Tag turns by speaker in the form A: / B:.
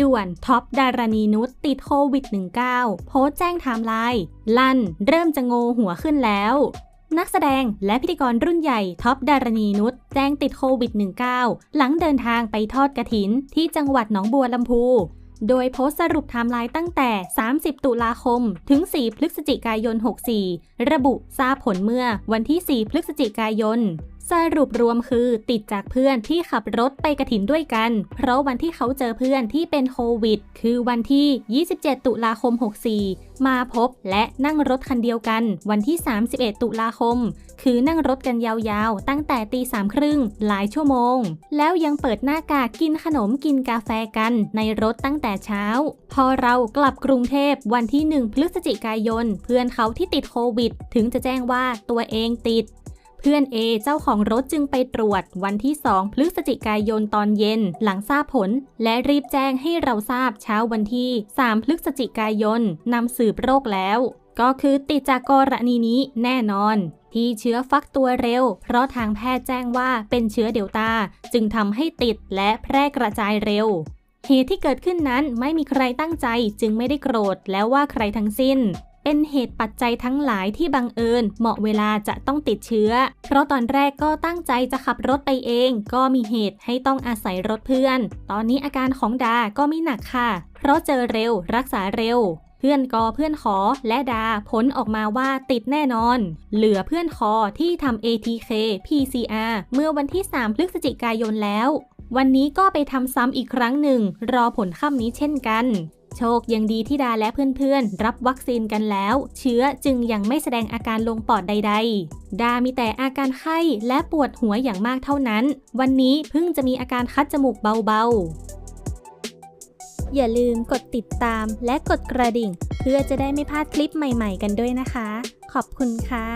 A: ด่วนท็อปดารณีนุชติดโควิด -19 โพสแจ้งไทม์ไลน์ลั่นเริ่มจะโงหัวขึ้นแล้ว นักแสดงและพิธีกรรุ่นใหญ่ท็อปดารณีนุชแจ้งติดโควิด -19 หลังเดินทางไปทอดกระถินที่จังหวัดหนองบัวลำพูโดยโพสสรุปไทม์ไลน์ตั้งแต่ 30 ตุลาคม ถึง 4 พฤศจิกายน 64 ระบุทราบผลเมื่อวันที่ 4 พฤศจิกายน สรุปรวมคือติดจากเพื่อนที่ขับรถไปกระถินด้วยกัน เพราะวันที่เขาเจอเพื่อนที่เป็นโควิด คือวันที่ 27 ตุลาคม 64 มาพบและนั่งรถคันเดียวกัน วันที่ 31 ตุลาคม คือนั่งรถกันยาวๆ ตั้งแต่ตีสามครึ่งหลายชั่วโมง แล้วยังเปิดหน้ากากกินขนมกินกาแฟกันในรถตั้งแต่เช้า พอเรากลับกรุงเทพวันที่ 1 พฤศจิกายน เพื่อนเขาที่ติดโควิด ถึงจะแจ้งว่าตัวเองติด เพื่อน A เจ้าของรถจึงไปตรวจวันที่ 2 พฤศจิกายนตอนเย็น หลังทราบผล และรีบแจ้งให้เราทราบเช้าวันที่ 3 พฤศจิกายนนำสืบโรคแล้ว ก็คือติดจากกรณีนี้แน่นอน ที่เชื้อฟักตัวเร็ว เพราะทางแพทย์แจ้งว่าเป็นเชื้อเดลตาจึงทำให้ติดและแพร่กระจายเร็วเหตุที่เกิดขึ้นนั้นไม่มีใครตั้งใจจึงไม่ได้โกรธแล้วว่าใครทั้งสิ้น เป็นเหตุปัจจัยทั้งหลายที่บังเอิญเหมาะเวลาจะต้องติดเชื้อ เพราะตอนแรกก็ตั้งใจจะขับรถไปเอง ก็มีเหตุให้ต้องอาศัยรถเพื่อน ตอนนี้อาการของดาก็ไม่หนักค่ะ เพราะเจอเร็วรักษาเร็วเพื่อนกอเพื่อนขอและดาผลออกมาว่าติดแน่นอน เหลือเพื่อนคอที่ทำ ATK PCR เมื่อวันที่ 3 พฤศจิกายนแล้ว วันนี้ก็ไปทำซ้ำอีกครั้งหนึ่ง รอผลค่ำนี้เช่นกัน โชคยังดีที่ดาและเพื่อนๆ รับวัคซีนกันแล้ว เชื้อจึงยังไม่แสดงอาการลงปอดใด ๆ ดามีแต่อาการไข้และปวดหัวอย่างมากเท่านั้น วันนี้เพิ่งจะมีอาการคัดจมูกเบาๆ อย่าลืมกดติดตามและกดกระดิ่ง เพื่อจะได้ไม่พลาดคลิปใหม่ๆ กันด้วยนะคะ ขอบคุณค่ะ